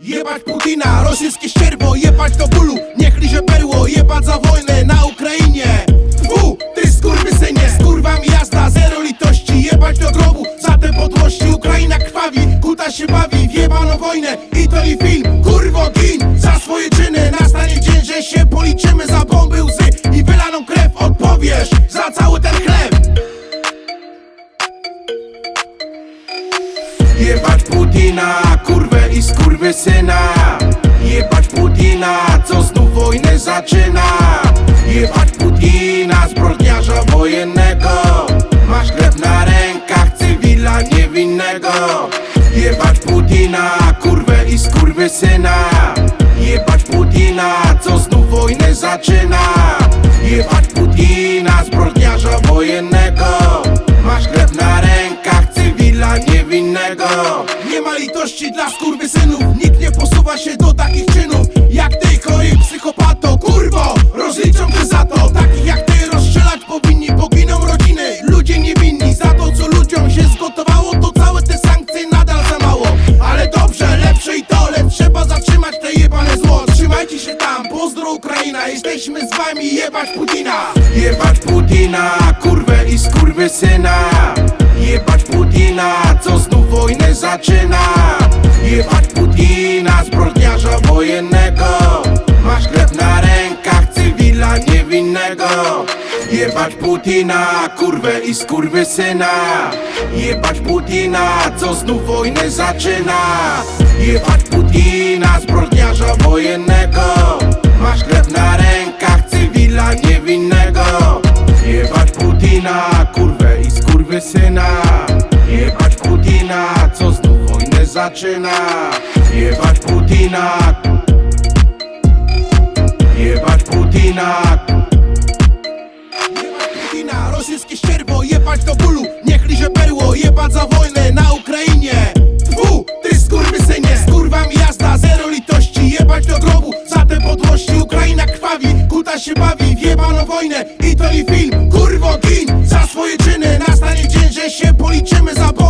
Jebać Putina, rosyjskie ścierwo, jebać do bólu. Niech liże perło, jebać za wojnę na Ukrainie. Fu, ty skurwysynie, z kurwami jazda, zero litości. Jebać do grobu, za te podłości. Ukraina krwawi, kuta się bawi w jebaną wojnę. I to i film, kurwo gin. Za swoje czyny, nastanie dzień, że się policzymy Za Putina, kurwę i skurwysyna Jebać Putina, co znów wojnę zaczyna. Jebać Putina, zbrodniarza wojennego. Masz krew na rękach, cywila niewinnego. Jebać Putina, kurwę i skurwysyna Jebać Putina, co znów wojnę zaczyna. Jebać Putina, zbrodniarza wojennego niewinnego Nie ma litości dla skurwysynów. Nikt nie posuwa się do takich czynów Jak ty, choi psychopato Kurwo, rozliczą cię za to. Takich jak ty rozstrzelać powinni Poginą rodziny, ludzie niewinni. Za to co ludziom się zgotowało To całe te sankcje nadal za mało. Ale dobrze, lepsze i to trzeba zatrzymać te jebane zło. Trzymajcie się tam, pozdro Ukraina. Jesteśmy z wami, jebać Putina. Jebać Putina, kurwę i skurwysyna. Jebać Putina, zaczyna. Jebać Putina, zbrodniarza wojennego. Masz krew na rękach, cywila niewinnego. Jebać Putina, kurwę i skurwysyna Jebać Putina, co znów wojnę zaczyna. Jebać Putina, zbrodniarza wojennego. Masz krew na rękach, cywila niewinnego. Jebać Putina, kurwę i skurwysyna Jebać Putina, co znów wojnę zaczyna. Jebać Putina. Jebać Putina. Jebać Putina, rosyjskie ścierwo, jebać do bólu. Niech liże perło, jebać za wojnę na Ukrainie. Fu, ty skurwysynie, z kurwami jazda, zero litości. Jebać do grobu, za te podłości Ukraina krwawi, kuta się bawi w jebaną wojnę. I to i film, kurwo gin. Za swoje czyny, nastanie dzień, że się policzymy Za bomby,